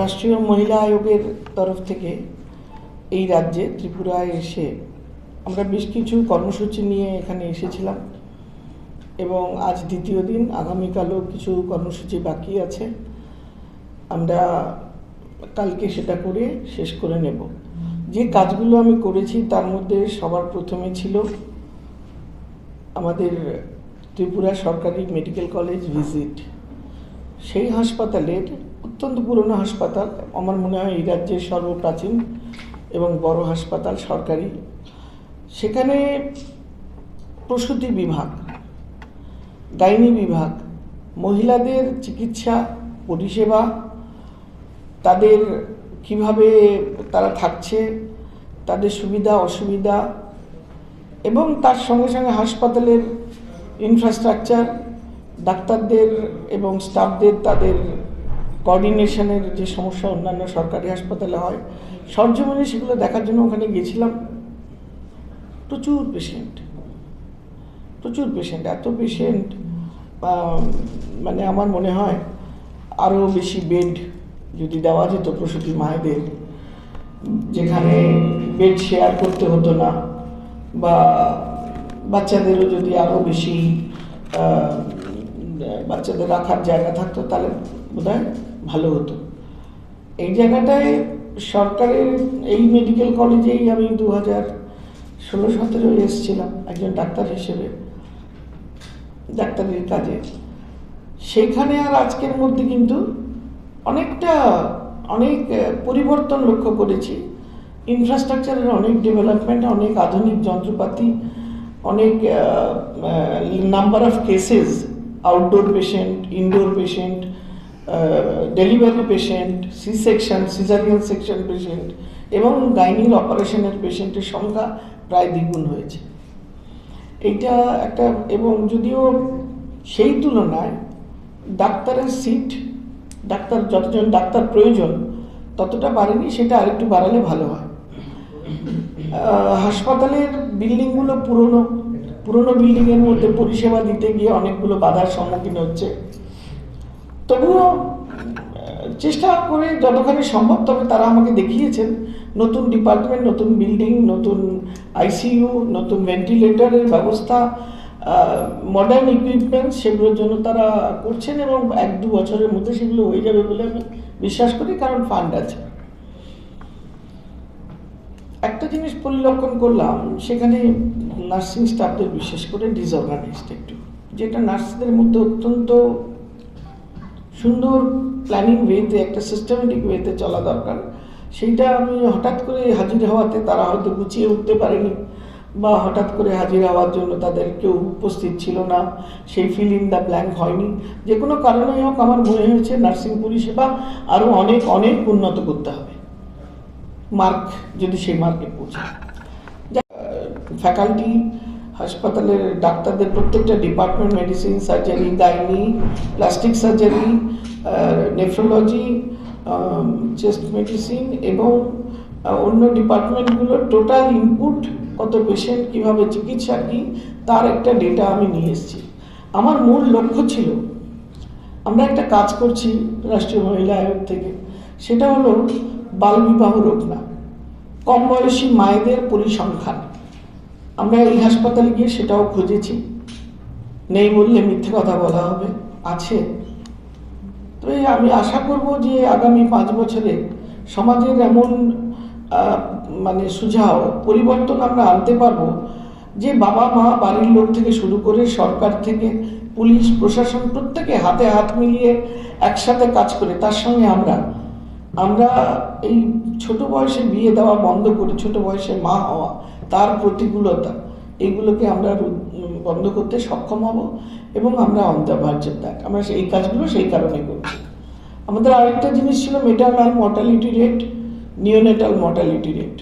রাষ্ট্রীয় মহিলা আয়োগের তরফ থেকে এই রাজ্যে ত্রিপুরায় এসে আমরা বেশ কিছু কর্মসূচি নিয়ে এখানে এসেছিলাম এবং আজ দ্বিতীয় দিন, আগামীকালও কিছু কর্মসূচি বাকি আছে। আমরা কালকে সেটা করে শেষ করে নেব। যে কাজগুলো আমি করেছি তার মধ্যে সবার প্রথমে ছিল আমাদের ত্রিপুরা সরকারি মেডিকেল কলেজ ভিজিট। সেই হাসপাতালের অত্যন্ত পুরনো হাসপাতাল, আমার মনে হয় এই রাজ্যের সর্বপ্রাচীন এবং বড় হাসপাতাল সরকারি। সেখানে প্রসূতি বিভাগ গাইনি বিভাগ, মহিলাদের চিকিৎসা, পরিষেবা, তাদের কীভাবে তারা থাকছে, তাদের সুবিধা, অসুবিধা, এবং তার সঙ্গে সঙ্গে হাসপাতালের ইনফ্রাস্ট্রাকচার ডাক্তারদের এবং স্টাফদের তাদের কোঅর্ডিনেশনের যে সমস্যা অন্যান্য সরকারি হাসপাতালে হয়, সরজমিনে সেগুলো দেখার জন্য ওখানে গিয়েছিলাম। প্রচুর পেশেন্ট প্রচুর পেশেন্ট এত পেশেন্ট মানে আমার মনে হয় আরও বেশি বেড যদি দেওয়া যেত প্রসূতি মায়েদের, যেখানে বেড শেয়ার করতে হতো না বা বাচ্চাদেরও যদি আরও বেশি বাচ্চাদের রাখার জায়গা থাকতো, তাহলে বোধহয় ভালো হতো। এই জায়গাটায় সরকারের, এই মেডিকেল কলেজেই আমি দু হাজার ষোলো সতেরো এসেছিলাম, একজন ডাক্তার হিসেবে, ডাক্তারের কাজে। সেইখানে আর আজকের মধ্যে কিন্তু অনেকটা, অনেক পরিবর্তন লক্ষ্য করেছি। ইনফ্রাস্ট্রাকচারের অনেক ডেভেলপমেন্ট অনেক আধুনিক যন্ত্রপাতি, অনেক number of cases outdoor patient indoor patient delivery patient C section caesarean section patient এবং গাইনির অপারেশনের পেশেন্টের সংখ্যা প্রায় দ্বিগুণ হয়েছে। এইটা একটা, এবং যদিও সেই তুলনায় ডাক্তারের সিট ডাক্তার যতজন, ডাক্তার প্রয়োজন, ততটা বাড়েনি, সেটা আরেকটু বাড়ালে ভালো হয়। হাসপাতালের বিল্ডিংগুলো পুরনো পুরনো বিল্ডিংয়ের মধ্যে পরিষেবা দিতে গিয়ে অনেকগুলো বাধার সম্মুখীন হচ্ছে। তবুও চেষ্টা করে যতখানি সম্ভব, তবে তারা আমাকে দেখিয়েছেন, নতুন ডিপার্টমেন্ট নতুন বিল্ডিং নতুন আইসিইউ নতুন ভেন্টিলেটরের ব্যবস্থা মডার্ন ইকুইপমেন্ট সেগুলোর জন্য তারা করছেন এবং এক দু বছরের মধ্যে সেগুলো হয়ে যাবে বলে আমি বিশ্বাস করি, কারণ ফান্ড আছে। একটা জিনিস পরিলক্ষণ করলাম, সেখানে নার্সিং স্টাফদের বিশেষ করে ডিসঅর্গানাইজড একটু, যেটা নার্সদের মধ্যে অত্যন্ত সুন্দর প্ল্যানিং ওয়েতে একটা সিস্টেমেটিক ওয়েতে চলা দরকার। সেইটা আমি হঠাৎ করে হাজির হওয়াতে তারা হয়তো গুছিয়ে উঠতে পারেনি, বা হঠাৎ করে হাজির হওয়ার জন্য তাদের কেউ উপস্থিত ছিল না, সেই ফিল ইন দ্য ব্ল্যাঙ্ক হয়নি। যে কোনো কারণেই হোক, আমার মনে হয়েছে নার্সিং পরিষেবা আরও অনেক অনেক উন্নত করতে হবে। মার্ক, যদি সেই মার্কে পৌঁছায় ফ্যাকাল্টি হাসপাতালের ডাক্তারদের প্রত্যেকটা department medicine surgery gynae plastic surgery nephrology chest medicine এবং অন্য ডিপার্টমেন্টগুলোর টোটাল ইনপুট কত পেশেন্ট কীভাবে চিকিৎসা কী, তার একটা ডেটা আমি নিয়ে এসেছি। আমার মূল লক্ষ্য ছিল, আমরা একটা কাজ করছি রাষ্ট্রীয় মহিলা আয়োগ থেকে, সেটা হলো বালবিবাহ রোগ না কম বয়সী মায়েদের পরিসংখ্যান। আমরা এই হাসপাতালে গিয়ে সেটাও খুঁজেছি। নেই বললে মিথ্যে কথা বলা হবে, আছে। তো এই আমি আশা করব যে আগামী পাঁচ বছরে সমাজের এমন মানে সুঝাও, পরিবর্তন আমরা আনতে পারব যে বাবা মা বাড়ির লোক থেকে শুরু করে সরকার থেকে, পুলিশ, প্রশাসন প্রত্যেকে হাতে হাত মিলিয়ে একসাথে কাজ করে, তার সঙ্গে আমরা। আমরা এই ছোট বয়সে বিয়ে দেওয়া বন্ধ করে, ছোট বয়সে মা হওয়া তার প্রতিকূলতা এইগুলোকে আমরা বন্ধ করতে সক্ষম হব এবং আমরা on the verge of that আমরা সেই কাজগুলো সেই কারণে করছি। আমাদের আরেকটা জিনিস ছিল maternal mortality rate neonatal mortality rate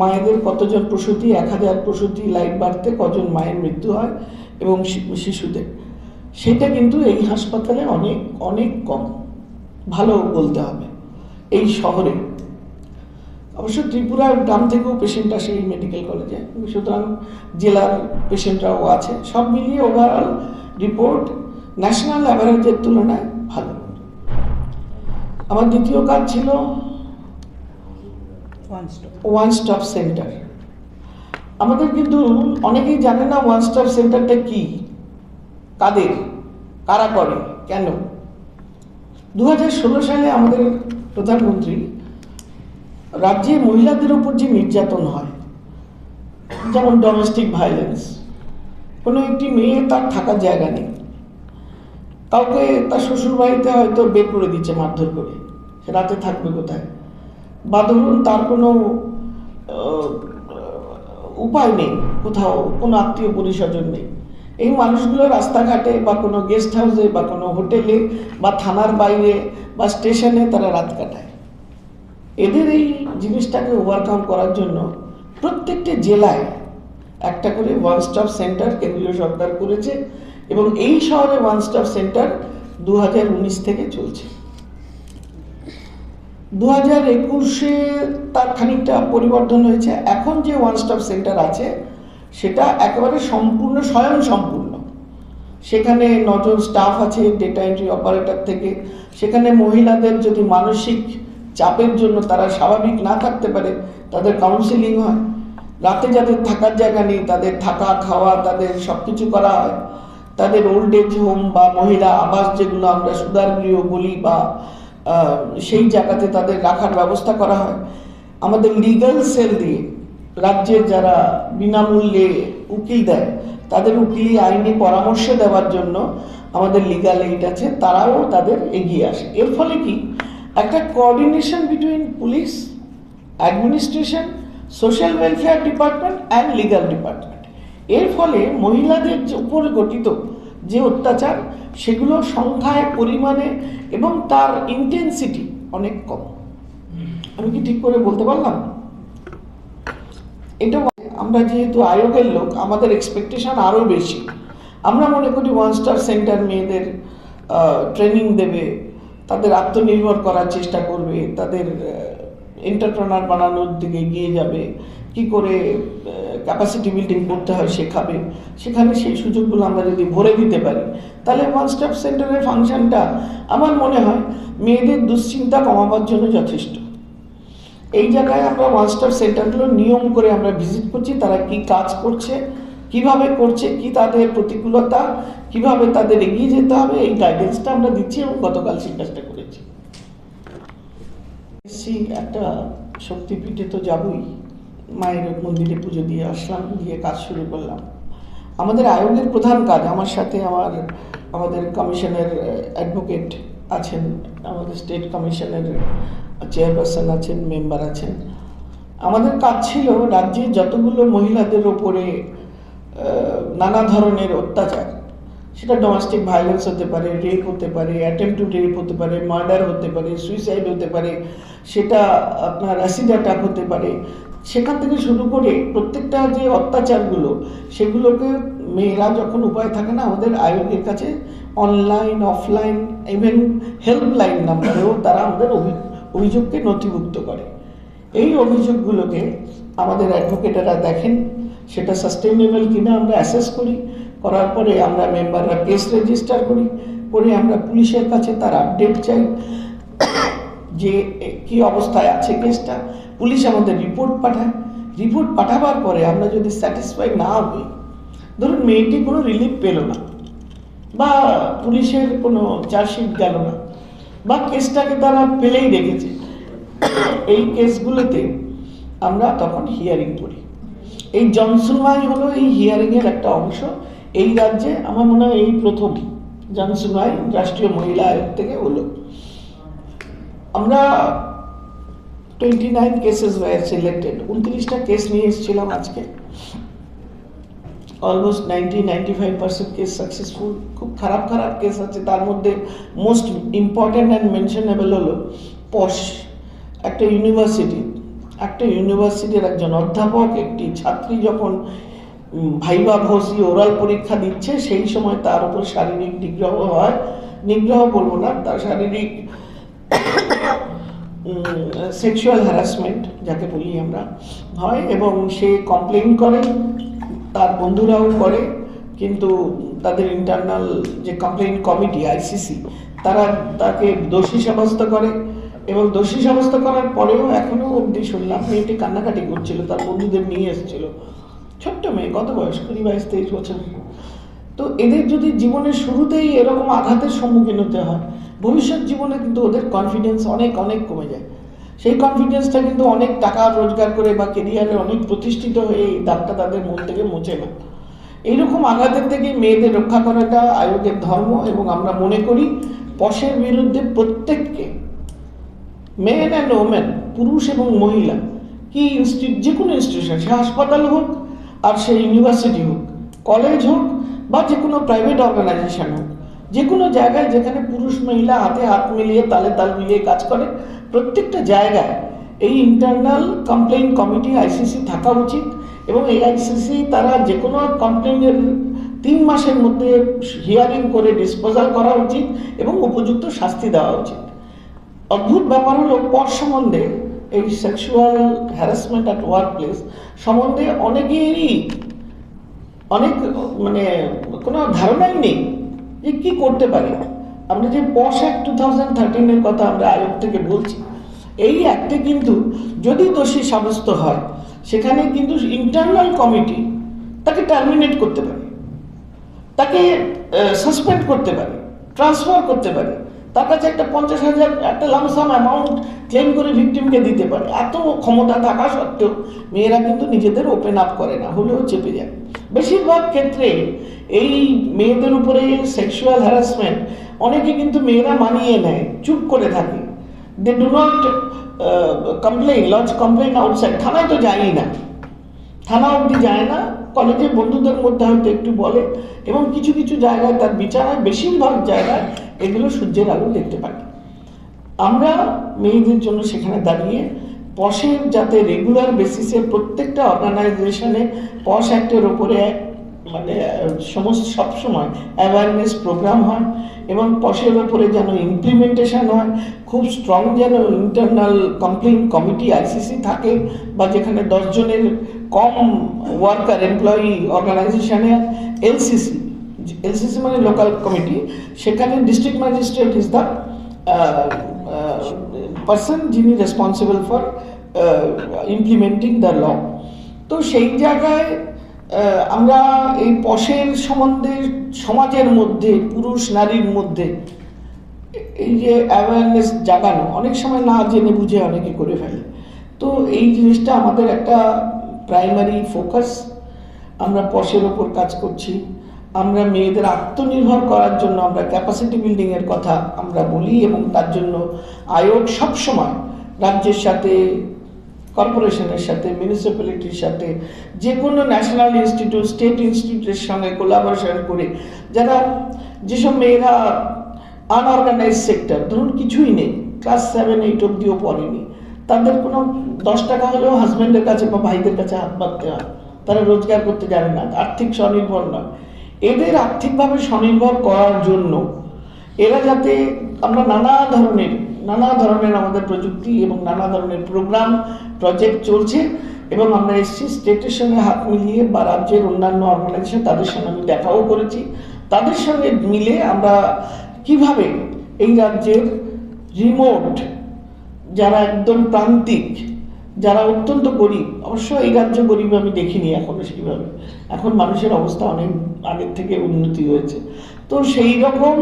মায়েদের কতজন প্রসূতি? এক হাজার প্রসূতি লাইফ বাড়তে কজন মায়ের মৃত্যু হয় এবং শিশুদের? সেটা কিন্তু এই হাসপাতালে অনেক অনেক কম। ভালো বলতে হবে। এই শহরে অবশ্য ত্রিপুরার গ্রাম থেকেও পেশেন্ট আসে এই মেডিকেল কলেজে সুতরাং জেলার পেশেন্টরাও আছে। সব মিলিয়ে ওভারঅল রিপোর্ট ন্যাশনাল অ্যাভারেজের তুলনায় ভালো। আমার দ্বিতীয় কাজ ছিল one stop one stop centre আমাদের কিন্তু অনেকেই জানে না ওয়ান স্টপ সেন্টারটা কি? কাদের? কারা করে? কেন? দু হাজার ষোলো সালে আমাদের প্রধানমন্ত্রী রাজ্যে মহিলাদের উপর যে নির্যাতন হয়, যেমন ডোমেস্টিক ভায়োলেন্স কোনো একটি মেয়ে তার থাকার জায়গা নেই। কাউকে তার শ্বশুর বাড়িতে হয়তো বের করে দিচ্ছে মারধর করে, সে রাতে থাকবে কোথায়? বা ধরুন তার কোনো উপায় নেই কোথাও, কোনো আত্মীয় পরিস্বজন নেই। এই মানুষগুলো রাস্তাঘাটে বা কোনো গেস্ট হাউসে বা কোনো হোটেলে বা থানার বাইরে বা স্টেশনে তারা রাত কাটায়। এদের এই জিনিসটাকে ওভারকাম করার জন্য প্রত্যেকটি জেলায় একটা করে ওয়ান স্টপ সেন্টার কেন্দ্রীয় সরকার করেছে এবং এই শহরে ওয়ান স্টপ সেন্টার দু হাজার উনিশ থেকে চলছে। দু হাজার একুশে তার খানিকটা পরিবর্তন হয়েছে। এখন যে ওয়ান স্টপ সেন্টার আছে, সেটা একেবারে সম্পূর্ণ স্বয়ং সম্পূর্ণ। সেখানে নজন স্টাফ আছে ডেটা এন্ট্রি অপারেটর থেকে। সেখানে মহিলাদের যদি মানসিক চাপের জন্য তারা স্বাভাবিক না থাকতে পারে, তাদের কাউন্সিলিং হয়। রাতে যাদের থাকার জায়গা নেই, তাদের থাকা, খাওয়া, তাদের সব কিছু করা হয়। তাদের ওল্ড এজ হোম বা মহিলা আবাস যেগুলো আমরা সুদার গৃহ বলি বা সেই জায়গাতে তাদের রাখার ব্যবস্থা করা হয়। আমাদের লিগ্যাল সেল দিয়ে রাজ্যের যারা বিনামূল্যে উকিল দেয়, তাদের উকিলি আইনি পরামর্শ দেওয়ার জন্য আমাদের লিগ্যাল এইড আছে, তারাও তাদের এগিয়ে আসে। এর ফলে কি? একটা coordination between police administration social welfare department and legal department এর ফলে মহিলাদের উপর গঠিত যে অত্যাচার, সেগুলো সংখ্যায়, পরিমাণে এবং তার ইন্টেন্সিটি অনেক কম। আমি কি ঠিক করে বলতে পারলাম? এটা আমরা যেহেতু আয়োগের লোক, আমাদের এক্সপেকটেশন আরও বেশি। আমরা মনে করি ওয়ান স্টার সেন্টার মেয়েদের ট্রেনিং দেবে তাদের আত্মনির্ভর করার চেষ্টা করবে, তাদের এন্টারপ্রেনার বানানোর দিকে এগিয়ে যাবে, কি করে ক্যাপাসিটি বিল্ডিং করতে হয় শেখাবে। সেখানে সেই সুযোগগুলো আমরা যদি ভরে দিতে পারি, তাহলে ওয়ান স্টপ সেন্টারের ফাংশনটা আমার মনে হয় মেয়েদের দুশ্চিন্তা কমাবার জন্য যথেষ্ট। এই জায়গায় আমরা ওয়ান স্টপ সেন্টারগুলো নিয়ম করে আমরা ভিজিট করছি, তারা কি কাজ করছে কীভাবে করছে, কি তাদের প্রতিকূলতা, কীভাবে তাদের এগিয়ে যেতে হবে, এই গাইডেন্সটা আমরা দিচ্ছি এবং গতকাল সেই কাজটা করেছি। এসছি একটা শক্তিপীঠে তো যাবই, মায়ের মন্দিরে পুজো দিয়ে আসলাম, দিয়ে কাজ শুরু করলাম। আমাদের আয়োগের প্রধান কাজ, আমার সাথে আমার, আমাদের কমিশনের অ্যাডভোকেট আছেন, আমাদের স্টেট কমিশনের চেয়ারপারসন আছেন মেম্বার আছেন। আমাদের কাজ ছিল রাজ্যে যতগুলো মহিলাদের ওপরে নানা ধরনের অত্যাচার। সেটা ডোমেস্টিক ভায়োলেন্স হতে পারে রেপ হতে পারে অ্যাটেম্প টু রেপ হতে পারে মার্ডার হতে পারে সুইসাইড হতে পারে, সেটা আপনার অ্যাসিড অ্যাটাক হতে পারে। সেখান থেকে শুরু করে প্রত্যেকটা যে অত্যাচারগুলো, সেগুলোকে মেয়েরা যখন উপায় থাকে না, আমাদের আয়োগের কাছে অনলাইন অফলাইন ইভেন হেল্পলাইন নাম্বারেও তারা আমাদের অভি- অভিযোগকে নথিভুক্ত করে। এই অভিযোগগুলোকে আমাদের অ্যাডভোকেটেরা দেখেন সেটা সাস্টেনেবল কিনা আমরা অ্যাসেস করি, করার পরে আমরা মেম্বাররা কেস রেজিস্টার করি, করে আমরা পুলিশের কাছে তার আপডেট চাই যে, কি অবস্থায় আছে কেসটা পুলিশ আমাদের রিপোর্ট পাঠায়। রিপোর্ট পাঠাবার পরে আমরা যদি স্যাটিসফাই না হই, ধরুন মেয়েটি কোনো রিলিফ পেল না, বা পুলিশের কোনো চার্জশিট গেল না, বা কেসটাকে তারা ফেলেই রেখেছে, এই কেসগুলোতে আমরা তখন হিয়ারিং করি। এই জনশুনওয়াই হলো এই হিয়ারিংয়ের একটা অংশ। এই রাজ্যে আমার মনে হয় এই প্রথম জনশুনওয়াই রাষ্ট্রীয় মহিলা আয়োগ থেকে হলো। আমরা twenty nine cases were selected উনত্রিশটা কেস নিয়ে এসেছিলাম আজকে। Almost ninety ninety five percent case successful খুব খারাপ খারাপ কেস আছে। তার মধ্যে মোস্ট ইম্পর্ট্যান্ট অ্যান্ড মেনশনেবল হলো পশ একটা ইউনিভার্সিটি একটা ইউনিভার্সিটির একজন অধ্যাপক, একটি ছাত্রী যখন ভাইবা ভসি ওরাল পরীক্ষা দিচ্ছে, সেই সময় তার উপর শারীরিক নিগ্রহ হয়। নিগ্রহ বলব না, তার শারীরিক সেক্সুয়াল হ্যারাসমেন্ট যাকে বলি আমরা, হয় এবং সে কমপ্লেন করে, তার বন্ধুরাও করে, কিন্তু তাদের ইন্টারনাল যে কমপ্লেন কমিটি আইসিসি তারা তাকে দোষী সাব্যস্ত করে। এবং দোষী সাব্যস্ত করার পরেও এখনও অবধি শুনলাম মেয়েটি কান্নাকাটি করছিল, তার বন্ধুদের নিয়ে এসেছিল। ছোট্ট মেয়ে, কত বয়স? কুড়ি, বাইশ, তেইশ বছর। তো এদের যদি জীবনের শুরুতেই এরকম আঘাতের সম্মুখীন হতে হয়, ভবিষ্যৎ জীবনে কিন্তু ওদের কনফিডেন্স অনেক অনেক কমে যায়। সেই কনফিডেন্সটা কিন্তু অনেক টাকা রোজগার করে বা কেরিয়ারে অনেক প্রতিষ্ঠিত হয়ে এই দাগটা তাদের মন থেকে মুছে না এইরকম আঘাতের থেকে মেয়েদের রক্ষা করাটা আয়োগের ধর্ম এবং আমরা মনে করি, পশের বিরুদ্ধে প্রত্যেককে মেন অ্যান্ড ওমেন পুরুষ এবং মহিলা, কি ইনস্টিটিউট যে কোনো ইনস্টিটিউশন সে হাসপাতাল হোক আর সে ইউনিভার্সিটি হোক কলেজ হোক বা যে কোনো প্রাইভেট অর্গানাইজেশন হোক যে কোনো জায়গায় যেখানে পুরুষ মহিলা হাতে হাত মিলিয়ে, তালে তাল মিলিয়ে কাজ করে, প্রত্যেকটা জায়গায় এই ইন্টারনাল কমপ্লেইন কমিটি আইসিসি থাকা উচিত এবং এই আইসিসি তারা যে কোনো কমপ্লেইনের তিন মাসের মধ্যে হিয়ারিং করে ডিসপোজাল করা উচিত এবং উপযুক্ত শাস্তি দেওয়া উচিত। অদ্ভুত ব্যাপার হলো, পর সম্বন্ধে এই sexual harassment at work place সম্বন্ধে অনেকেরই অনেক মানে কোনো ধারণাই নেই যে কী করতে পারি। আমরা যে পশ অ্যাক্ট টু থাউজেন্ড থার্টিনের কথা আমরা আয়োগ থেকে বলছি, এই অ্যাক্টে কিন্তু যদি দোষী সাব্যস্ত হয়, সেখানে কিন্তু ইন্টারনাল কমিটি তাকে টার্মিনেট করতে পারে, তাকে সাসপেন্ড করতে পারে ট্রান্সফার করতে পারে। তার কাছে একটা পঞ্চাশ হাজার, একটা লামসাম অ্যামাউন্ট ক্লেম করে ভিকটিমকে দিতে পারে। এত ক্ষমতা থাকা সত্ত্বেও মেয়েরা কিন্তু নিজেদের ওপেন আপ করে না, হলেও চেপে যায়। বেশিরভাগ ক্ষেত্রে এই মেয়েদের উপরে সেক্সুয়াল হ্যারাসমেন্ট অনেকে কিন্তু মেয়েরা মানিয়ে নেয়, চুপ করে থাকে। They do not complain launch complain outside থানায় তো যায়ই না। থানা অবধি যায় না কলেজে বন্ধুদের মধ্যে হয়তো একটু বলে এবং কিছু কিছু জায়গায় তার বিচার হয় বেশিরভাগ জায়গায় এগুলো সূর্যের আলো দেখতে পাই আমরা মেয়েদের জন্য সেখানে দাঁড়িয়ে পশের যাতে রেগুলার বেসিসে প্রত্যেকটা অর্গানাইজেশনে পশ অ্যাক্টের ওপরে মানে সমস্ত সবসময় অ্যাওয়ারনেস প্রোগ্রাম হয় এবং পশের ওপরে যেন ইমপ্লিমেন্টেশন হয়, খুব স্ট্রং যেন ইন্টারনাল কমপ্লেন কমিটি আইসিসি থাকে বা যেখানে দশজনের কম ওয়ার্কার এমপ্লয়ি অর্গানাইজেশনে এলসিসি এলসিসি মানে লোকাল কমিটি সেখানে district magistrate is the person যিনি responsible for implementing the law তো সেই জায়গায় আমরা এই পশের সম্বন্ধে সমাজের মধ্যে, পুরুষ নারীর মধ্যে, এই যে অ্যাওয়ারনেস জাগানো, অনেক সময় না জেনে বুঝে অনেকে করে ফেলে। তো এই জিনিসটা আমাদের একটা প্রাইমারি ফোকাস আমরা পশের ওপর কাজ করছি। আমরা মেয়েদের আত্মনির্ভর করার জন্য আমরা ক্যাপাসিটি বিল্ডিংয়ের কথা আমরা বলি এবং তার জন্য আয়োগ সবসময় রাজ্যের সাথে কর্পোরেশনের সাথে মিউনিসিপ্যালিটির সাথে যে কোনো ন্যাশনাল ইনস্টিটিউট স্টেট ইনস্টিটিউটের সঙ্গে কোলাবোরেশন করে যারা যেসব মেয়েরা আনঅর্গানাইজ সেক্টর ধরুন কিছুই নেই ক্লাস সেভেন এইট অব্দিও পড়েনি, তাদের কোনো দশ টাকা হলেও হাজব্যান্ডের কাছে বা ভাইদের কাছে হাত পাততে হয়, তারা রোজগার করতে জানে না, আর্থিক স্বনির্ভর নয়। এদের আর্থিকভাবে স্বনির্ভর করার জন্য এরা যাতে আমরা নানা ধরনের নানা ধরনের আমাদের প্রযুক্তি এবং নানা ধরনের প্রোগ্রাম প্রজেক্ট চলছে এবং আমরা এসছি স্টেটের সঙ্গে হাত মিলিয়ে বা রাজ্যের অন্যান্য অর্গানাইজেশন তাদের সঙ্গে আমি দেখাও করেছি। তাদের সঙ্গে মিলে আমরা কীভাবে এই রাজ্যের রিমোট যারা একদম প্রান্তিক, যারা অত্যন্ত গরিব, অবশ্য এই রাজ্য গরিব আমি দেখিনি এখনও সেইভাবে। এখন মানুষের অবস্থা অনেক আগের থেকে উন্নতি হয়েছে। তো সেই রকম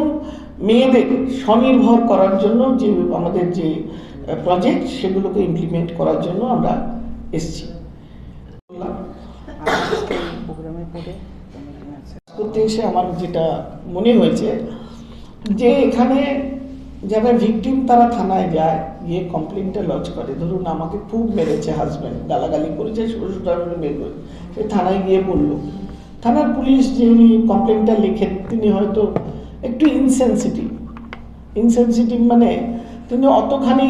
মেয়েদের স্বনির্ভর করার জন্য যে আমাদের যে প্রজেক্ট সেগুলোকে ইমপ্লিমেন্ট করার জন্য আমরা এসছি। করতে এসে আমার যেটা মনে হয়েছে যে এখানে যারা ভিকটিম তারা থানায় যায়, গিয়ে কমপ্লেনটা লজ করে। ধরুন আমাকে খুব মেরেছে হাজব্যান্ড গালাগালি করেছে শ্বশুর বের করে সে থানায় গিয়ে বলল, থানার পুলিশ যিনি কমপ্লেনটা লেখেন, তিনি হয়তো একটু ইনসেন্সিটিভ ইনসেন্সিটিভ মানে তিনি অতখানি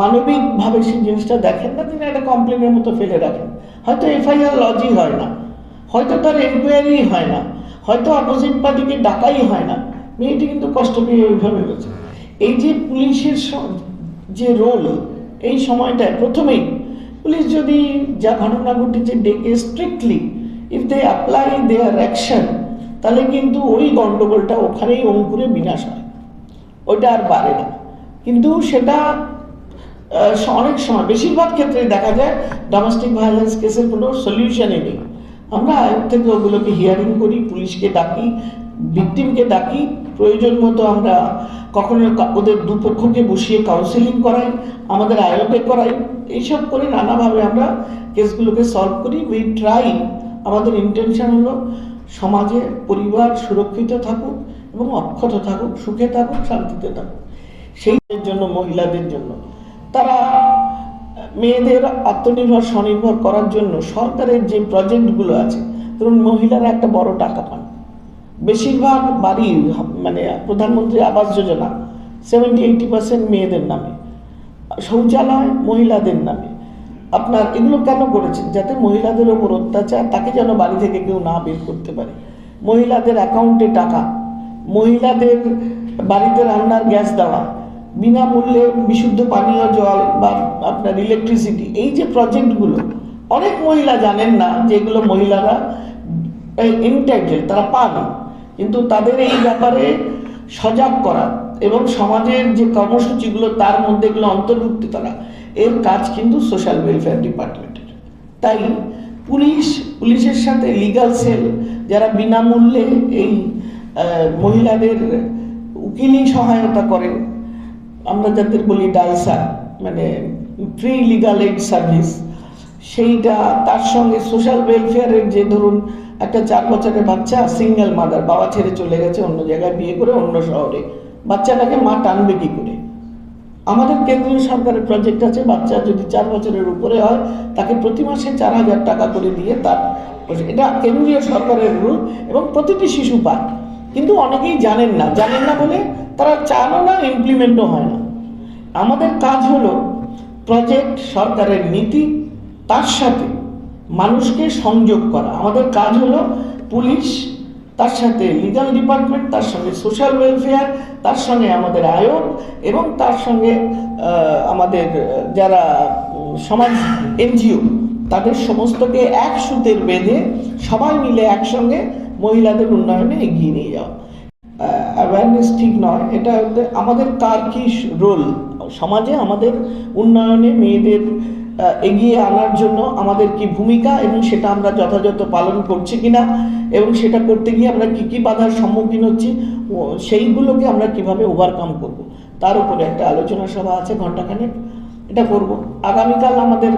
মানবিকভাবে সেই জিনিসটা দেখেন না, তিনি একটা কমপ্লেনের মতো ফেলে রাখেন। হয়তো এফআইআর লজই হয় না, হয়তো তার এনকোয়ারি হয় না, হয়তো অপোজিট পার্টিকে ডাকাই হয় না, মেয়েটি কিন্তু কষ্ট পেয়ে ওইভাবে হয়েছে এই যে পুলিশের যে রোল এই সময়টায় প্রথমেই পুলিশ যদি যা ঘটনা ঘটেছে ডেকে strictly if they apply their action তাহলে কিন্তু ওই গণ্ডগোলটা ওখানেই অঙ্কুরে বিনাশ হয়। ওইটা আর বাড়ে না। কিন্তু সেটা অনেক সময়, বেশিরভাগ ক্ষেত্রে দেখা যায় ডোমেস্টিক ভায়োলেন্স কেসের কোনো সলিউশনই নেই। আমরা আয়োগ থেকে ওগুলোকে হিয়ারিং করি, পুলিশকে ডাকি ভিকটিমকে ডাকি। প্রয়োজন মতো আমরা কখনো ওদের দুপক্ষকে বসিয়ে কাউন্সেলিং করাই, আমাদের আয়োগে করাই। এইসব করে নানাভাবে আমরা কেসগুলোকে সলভ করি। উই ট্রাই আমাদের ইন্টেনশন হলো সমাজে পরিবার সুরক্ষিত থাকুক এবং অক্ষত থাকুক, সুখে থাকুক, শান্তিতে থাকুক। সেই জন্য, মহিলাদের জন্য। তারা মেয়েদের আত্মনির্ভর, স্বনির্ভর করার জন্য সরকারের যে প্রজেক্টগুলো আছে, ধরুন মহিলারা একটা বড় টাকা পান। বেশিরভাগ বাড়ি মানে প্রধানমন্ত্রী Awas Yojana seventy eighty percent মেয়েদের নামে। শৌচালয় মহিলাদের নামে। আপনার এগুলো কেন করেছেন? যাতে মহিলাদের ওপর অত্যাচার, তাকে যেন বাড়ি থেকে কেউ না বের করতে পারে। মহিলাদের অ্যাকাউন্টে টাকা, মহিলাদের বাড়িতে রান্নার গ্যাস দেওয়া, বিনামূল্যে বিশুদ্ধ পানীয় জল বা আপনার ইলেকট্রিসিটি এই যে প্রজেক্টগুলো অনেক মহিলা জানেন না যে এগুলো মহিলারা এন্টাইটেল তারা পান কিন্তু তাদের এই ব্যাপারে সজাগ করা এবং সমাজের যে কর্মসূচিগুলো, তার মধ্যে এগুলো অন্তর্ভুক্ত করা। এর কাজ কিন্তু সোশ্যাল ওয়েলফেয়ার ডিপার্টমেন্টের তাই পুলিশ, পুলিশের সাথে লিগাল সেল যারা বিনামূল্যে এই মহিলাদের উকিলি সহায়তা করেন আমরা যাদের বলি ডালসা মানে ফ্রি লিগাল এইড সার্ভিস সেইটা তার সঙ্গে সোশ্যাল ওয়েলফেয়ারের যে ধরুন একটা চার বছরের বাচ্চা সিঙ্গেল মাদার বাবা ছেড়ে চলে গেছে, অন্য জায়গায় বিয়ে করে অন্য শহরে। বাচ্চাটাকে মা টানবে কি করে? আমাদের কেন্দ্রীয় সরকারের প্রজেক্ট আছে, বাচ্চা যদি চার বছরের উপরে হয়, তাকে প্রতি মাসে চার হাজার টাকা করে দিয়ে তার এটা কেন্দ্রীয় সরকারের রুল এবং প্রতিটি শিশু পায়। কিন্তু অনেকেই জানেন না জানেন না বলে তারা চানও না ইমপ্লিমেন্টও হয় না। আমাদের কাজ হলো প্রজেক্ট সরকারের নীতি, তার সাথে মানুষকে সংযোগ করা। আমাদের কাজ হলো পুলিশ তার সাথে লিগাল ডিপার্টমেন্ট তার সঙ্গে সোশ্যাল ওয়েলফেয়ার তার সঙ্গে আমাদের আয়োগ এবং তার সঙ্গে আমাদের, যারা, সমাজ এনজিও, তাদের সমস্তকে এক সুতের বেঁধে সবাই মিলে একসঙ্গে মহিলাদের উন্নয়নে এগিয়ে নিয়ে যাওয়া অ্যাওয়ারনেস ঠিক নয়, এটা আমাদের কার কি রোল সমাজে আমাদের উন্নয়নে মেয়েদের এগিয়ে আনার জন্য আমাদের কি ভূমিকা এবং সেটা আমরা যথাযথ পালন করছি কিনা এবং সেটা করতে গিয়ে আমরা কি কি বাধার সম্মুখীন হচ্ছি সেইগুলোকে আমরা কীভাবে ওভারকাম করব? তার উপরে একটা আলোচনা সভা আছে ঘন্টাখানেক এটা করব। আগামীকাল আমাদের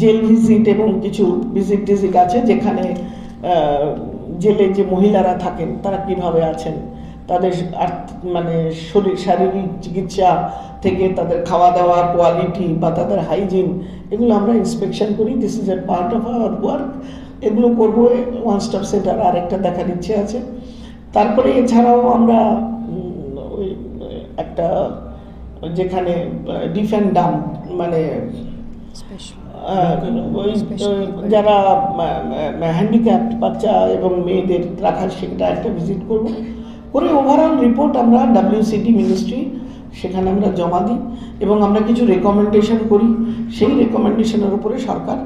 জেল ভিজিট এবং কিছু ভিজিট টিজিট আছে যেখানে জেলে যে মহিলারা থাকেন, তারা কীভাবে আছেন তাদের মানে শরীর শারীরিক চিকিৎসা থেকে তাদের খাওয়া দাওয়া কোয়ালিটি বা তাদের হাইজিন এগুলো আমরা ইন্সপেকশন করি। This is a part of our work এগুলো করব ওয়ান স্টপ সেন্টার আরেকটা দেখার ইচ্ছে আছে। তারপরে এছাড়াও আমরা ওই একটা যেখানে ডিফেন্ড ডাম মানে ওই যারা হ্যান্ডিক্যাপ্ট বাচ্চা এবং মেয়েদের রাখার সেটা একটা ভিজিট করব। করে ওভারঅল রিপোর্ট আমরা ডাব্লিউসিডি মিনিস্ট্রি সেখানে আমরা জমা দিই এবং আমরা কিছু রেকমেন্ডেশন করি। সেই রেকমেন্ডেশনের উপরে সরকার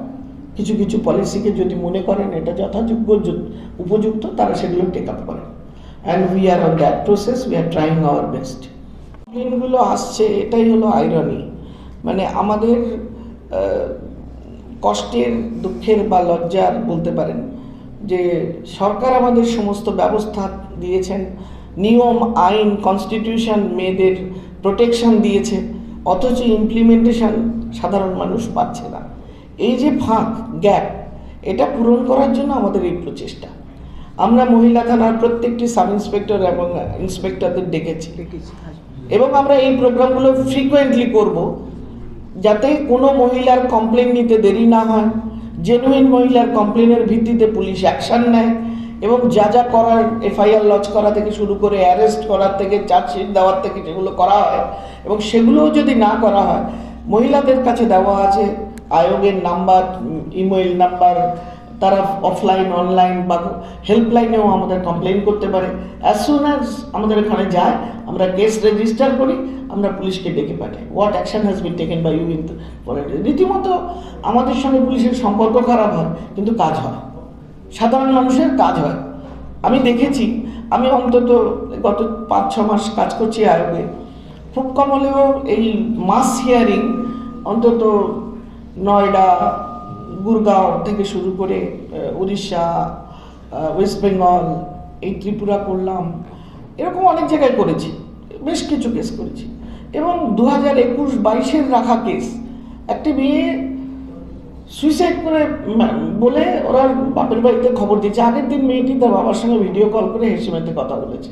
কিছু কিছু পলিসিকে যদি মনে করেন এটা যথাযোগ্য উপযুক্ত, তারা সেগুলো টেক আপ করেন। And we are on that process we are trying our best কমপ্লেনগুলো আসছে, এটাই হলো আইরনি মানে আমাদের কষ্টের, দুঃখের বা লজ্জার বলতে পারেন যে সরকার আমাদের সমস্ত ব্যবস্থা দিয়েছেন। নিয়ম আইন কনস্টিটিউশন মেয়েদের প্রোটেকশন দিয়েছে অথচ ইমপ্লিমেন্টেশন সাধারণ মানুষ পাচ্ছে না। এই যে ফাঁক গ্যাপ এটা পূরণ করার জন্য আমাদের এই প্রচেষ্টা। আমরা মহিলা থানার প্রত্যেকটি সাব ইন্সপেক্টর এবং ইন্সপেক্টরদের ডেকেছি। এবং আমরা এই প্রোগ্রামগুলো ফ্রিকোয়েন্টলি করব যাতে কোনো মহিলার কমপ্লেন নিতে দেরি না হয়। জেনুইন মহিলার কমপ্লেনের ভিত্তিতে পুলিশ অ্যাকশন নেয়। এবং যা যা করার এফআইআর লজ করা থেকে শুরু করে অ্যারেস্ট করার থেকে চার্জশিট দেওয়ার থেকে যেগুলো করা হয় এবং সেগুলোও যদি না করা হয়, মহিলাদের কাছে দেওয়া আছে আয়োগের নাম্বার, ইমেইল নাম্বার, তারা অফলাইন, অনলাইন বা হেল্পলাইনেও আমাদের কমপ্লেন করতে পারে। অ্যাজ সুন অ্যাজ আমাদের এখানে যায়, আমরা কেস রেজিস্টার করি, আমরা পুলিশকে ডেকে পাঠাই। What action has been taken by you in রীতিমতো আমাদের সঙ্গে পুলিশের সম্পর্ক খারাপ হয়, কিন্তু কাজ হয়। সাধারণ মানুষের কাজ হয়। আমি দেখেছি, আমি অন্তত গত পাঁচ ছ মাস কাজ করছি আয়োগে। খুব কম হলেও এই মাস হিয়ারিং অন্তত নয়ডা, গুরগাঁও থেকে শুরু করে উড়িষ্যা ওয়েস্ট বেঙ্গল এই ত্রিপুরা করলাম। এরকম অনেক জায়গায় করেছি, বেশ কিছু কেস করেছি। এবং দু হাজার একুশ বাইশের রাখা কেস একটি মেয়ে সুইসাইড করে বলে ওরা বাপের বাড়িতে খবর দিয়েছে। আগের দিন মেয়েটি তার বাবার সঙ্গে ভিডিও কল করে হেসে মেতে কথা বলেছে।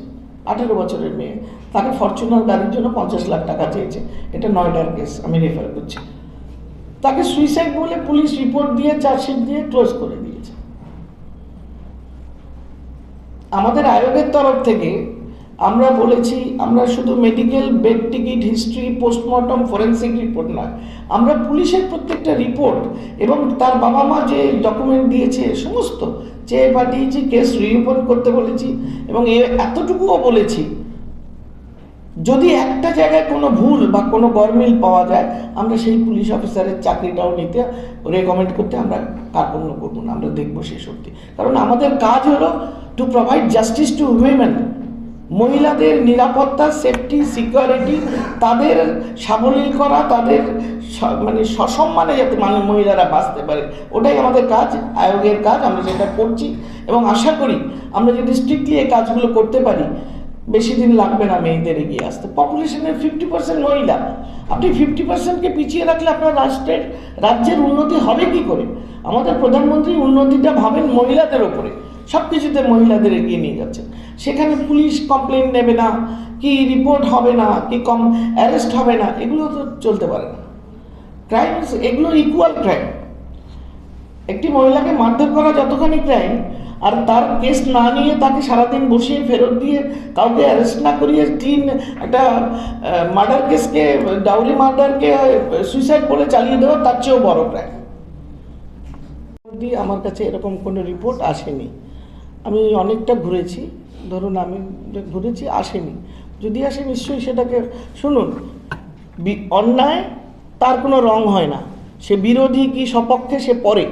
আঠেরো বছরের মেয়ে। তাকে ফরচুনার গাড়ির জন্য পঞ্চাশ লাখ টাকা চেয়েছে। এটা নয়ডার কেস আমি রেফার করছি। তাকে সুইসাইড বলে পুলিশ রিপোর্ট দিয়ে চার্জশিট দিয়ে ক্লোজ করে দিয়েছে। আমাদের আয়োগের তরফ থেকে আমরা বলেছি, আমরা শুধু medical bed ticket history postmortem forensic report নয়। আমরা পুলিশের প্রত্যেকটা রিপোর্ট এবং তার বাবা মা যে ডকুমেন্ট দিয়েছে, সমস্ত চেয়ে পাঠিয়েছি কেস রিওপেন করতে বলেছি এবং এ এতটুকুও বলেছি, যদি একটা জায়গায় কোনো ভুল বা কোনো গরমিল পাওয়া যায়, আমরা সেই পুলিশ অফিসারের চাকরিটাও নিতে রেকমেন্ড করতে আমরা কার্পণ্য করব না, আমরা দেখব সে সত্যি কারণ আমাদের কাজ হলো to provide justice to women মহিলাদের নিরাপত্তা সেফটি সিকিউরিটি তাদের সাবলীল করা, তাদের মানে সসম্মানে যাতে মানুষ মহিলারা বাঁচতে পারে। ওটাই আমাদের কাজ, আয়োগের কাজ, আমরা সেটা করছি। এবং আশা করি আমরা যদি স্ট্রিক্টলি এই কাজগুলো করতে পারি, বেশি দিন লাগবে না মেয়েদের এগিয়ে আসতে। পপুলেশনের ফিফটি পার্সেন্ট মহিলা। আপনি ফিফটি পার্সেন্টকে পিছিয়ে রাখলে আপনার রাষ্ট্রের, রাজ্যের উন্নতি হবে কি করে? আমাদের প্রধানমন্ত্রী উন্নতিটা ভাবেন মহিলাদের ওপরে। সব কিছুতে মহিলাদের এগিয়ে নিয়ে যাচ্ছেন সেখানে পুলিশ কমপ্লেন নেবে না, কি রিপোর্ট হবে না, কি কম অ্যারেস্ট হবে না, এগুলো তো চলতে পারে না। ক্রাইমস এগুলো ইকুয়াল ক্রাইম একটি মহিলাকে মারধর করা যতখানি ক্রাইম আর তার কেস না নিয়ে তাকে সারাদিন বসিয়ে ফেরত দিয়ে কাউকে অ্যারেস্ট না করিয়ে ক্লিন একটা মার্ডার কেসকে ডাউরি মার্ডারকে সুইসাইড বলে চালিয়ে দেওয়া তার চেয়েও বড় ক্রাইম আমার কাছে এরকম কোনো রিপোর্ট আসেনি। আমি অনেকটা ঘুরেছি। ধরুন আমি ঘুরেছি, আসেনি। যদি আসে নিশ্চয়ই সেটাকে, শুনুন অন্যায়, তার কোনো রং হয় না। সে বিরোধী কি সপক্ষে সে পরে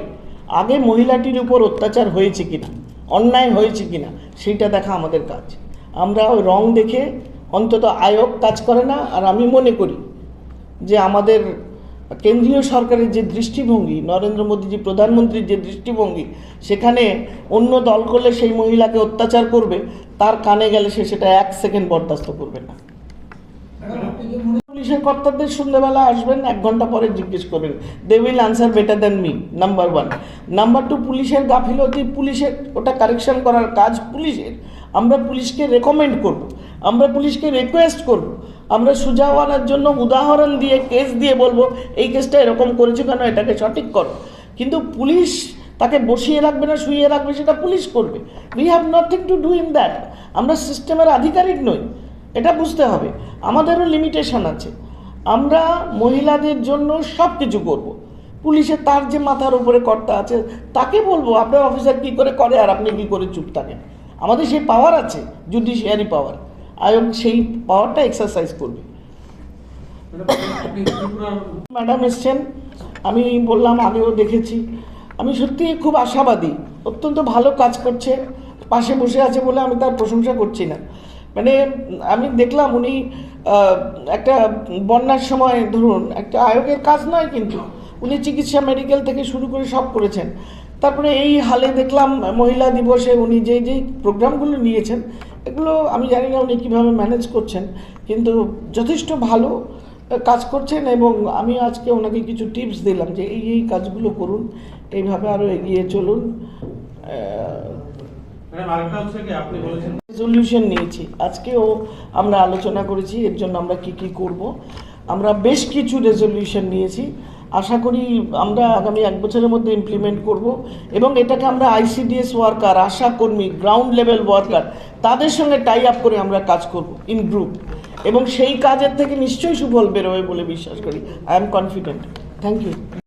আগে মহিলাটির উপর অত্যাচার হয়েছে কিনা? অন্যায় হয়েছে কিনা? সেইটা দেখা আমাদের কাজ। আমরা ওই রং দেখে অন্তত আয়োগ কাজ করে না, আর আমি মনে করি যে আমাদের কেন্দ্রীয় সরকারের যে দৃষ্টিভঙ্গি, নরেন্দ্র মোদীজি প্রধানমন্ত্রীর যে দৃষ্টিভঙ্গি, সেখানে অন্য দল করলে সেই মহিলাকে অত্যাচার করবে, তার কানে গেলে সে সেটা এক সেকেন্ড বরদাস্ত করবে না। পুলিশের কর্তাদের সন্ধ্যেবেলা আসবেন, এক ঘণ্টা পরে জিজ্ঞেস করবেন they will answer better than me number one number two পুলিশের গাফিলতি, পুলিশের ওটা কারেকশন করার কাজ পুলিশের। আমরা পুলিশকে রেকমেন্ড করব। আমরা পুলিশকে রিকোয়েস্ট করব। আমরা সুজাওয়ানার জন্য উদাহরণ দিয়ে কেস দিয়ে বলব, এই কেসটা এরকম করেছ কেন? এটাকে সঠিক করো। কিন্তু পুলিশ তাকে বসিয়ে রাখবে না শুয়ে রাখবে, সেটা পুলিশ করবে। We have nothing to do in that আমরা সিস্টেমের আধিকারিক নই। এটা বুঝতে হবে। আমাদেরও লিমিটেশন আছে। আমরা মহিলাদের জন্য সব কিছু করব। পুলিশে তার যে মাথার উপরে কর্তা আছে, তাকে বলব, আপনার অফিসার কি করে করে আর আপনি কি করে চুপ থাকেন? আমাদের সেই পাওয়ার আছে জুডিশিয়ারি পাওয়ার আয়োগ সেই পাওয়ারটা এক্সারসাইজ করবে। ম্যাডাম এসছেন, আমি বললাম, আমিও দেখেছি। আমি সত্যি খুব আশাবাদী, অত্যন্ত ভালো কাজ করছে, পাশে বসে আছে বলে আমি তার প্রশংসা করছি না। মানে আমি দেখলাম উনি একটা বন্যার সময়, ধরুন, একটা আয়োগের কাজ নয় কিন্তু, উনি চিকিৎসা মেডিকেল থেকে শুরু করে সব করেছেন। তারপরে এই হালে দেখলাম মহিলা দিবসে উনি যেই যেই প্রোগ্রামগুলো নিয়েছেন এগুলো আমি জানি না উনি কীভাবে ম্যানেজ করছেন কিন্তু যথেষ্ট ভালো কাজ করছেন এবং আমি আজকে ওনাকে কিছু টিপস দিলাম যে এই এই কাজগুলো করুন এইভাবে আরও এগিয়ে চলুন। রেজলিউশন নিয়েছি। আজকেও আমরা আলোচনা করেছি এর জন্য আমরা কি কি করব। আমরা বেশ কিছু রেজলিউশন নিয়েছি। আশা করি আমরা আগামী এক বছরের মধ্যে ইমপ্লিমেন্ট করব এবং এটাকে আমরা আইসিডিএস ওয়ার্কার আশা কর্মী গ্রাউন্ড লেভেল ওয়ার্কার তাদের সঙ্গে টাই আপ করে আমরা কাজ করব ইন গ্রুপ এবং সেই কাজের থেকে নিশ্চয়ই সুফল বেরোবে বলে বিশ্বাস করি। I am confident thank you